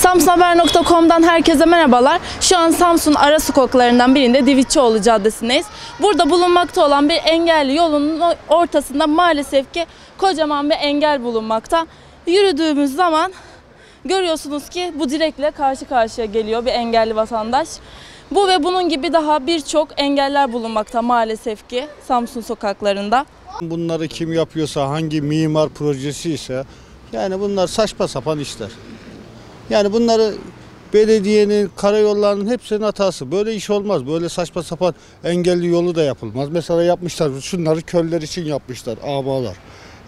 Samsunhaber.com'dan herkese merhabalar. Şu an Samsun ara sokaklarından birinde Divitçioğlu Caddesi'ndeyiz. Burada bulunmakta olan bir engelli yolun ortasında maalesef ki kocaman bir engel bulunmakta. Yürüdüğümüz zaman görüyorsunuz ki bu direkle karşı karşıya geliyor bir engelli vatandaş. Bu ve bunun gibi daha birçok engeller bulunmakta maalesef ki Samsun sokaklarında. Bunları kim yapıyorsa, hangi mimar projesi ise yani bunlar saçma sapan işler. Yani bunları belediyenin, karayollarının hepsinin hatası. Böyle iş olmaz. Böyle saçma sapan engelli yolu da yapılmaz. Mesela yapmışlar şunları köller için yapmışlar, abalar.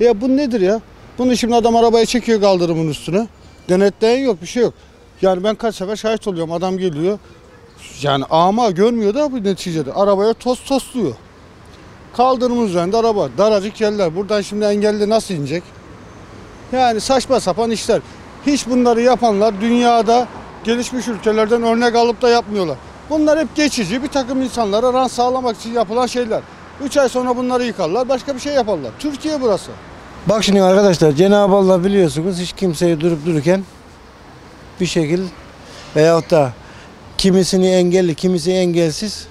Ya bu nedir ya? Bunu şimdi adam arabaya çekiyor kaldırımın üstüne. Denetleyen yok, bir şey yok. Yani ben kaç sefer şahit oluyorum. Adam geliyor. Yani ama görmüyor da bu neticede. Arabaya toz tosluyor. Kaldırımın üzerinde araba. Daracık yerler. Buradan şimdi engelli nasıl inecek? Yani saçma sapan işler. Hiç bunları yapanlar dünyada gelişmiş ülkelerden örnek alıp da yapmıyorlar. Bunlar hep geçici bir takım insanlara rant sağlamak için yapılan şeyler. 3 ay sonra bunları yıkarlar başka bir şey yaparlar. Türkiye burası. Bak şimdi arkadaşlar Cenab-ı Allah biliyorsunuz hiç kimseyi durup dururken bir şekil veyahut da kimisini engelli kimisi engelsiz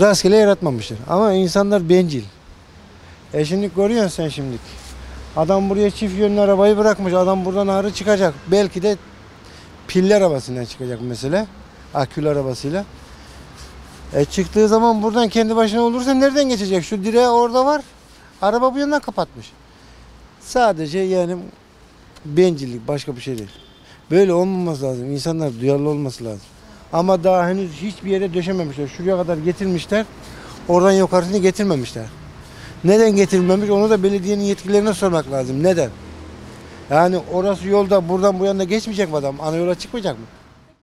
rastgele yaratmamıştır. Ama insanlar bencil. E şimdi görüyorsun sen şimdi. Adam buraya çift yönlü arabayı bırakmış. Adam buradan ağrı çıkacak. Belki de pilli arabasından çıkacak mesela. Akülü arabasıyla. E çıktığı zaman buradan kendi başına olursa nereden geçecek? Şu direğe orada var. Araba bu yandan kapatmış. Sadece yani bencillik başka bir şey değil. Böyle olmaması lazım. İnsanlar duyarlı olması lazım. Ama daha henüz hiçbir yere döşememişler. Şuraya kadar getirmişler. Oradan yukarısını getirmemişler. Neden getirilmemiş onu da belediyenin yetkililerine sormak lazım. Neden? Yani orası yolda buradan bu yana geçmeyecek mi adam? Ana yola çıkmayacak mı?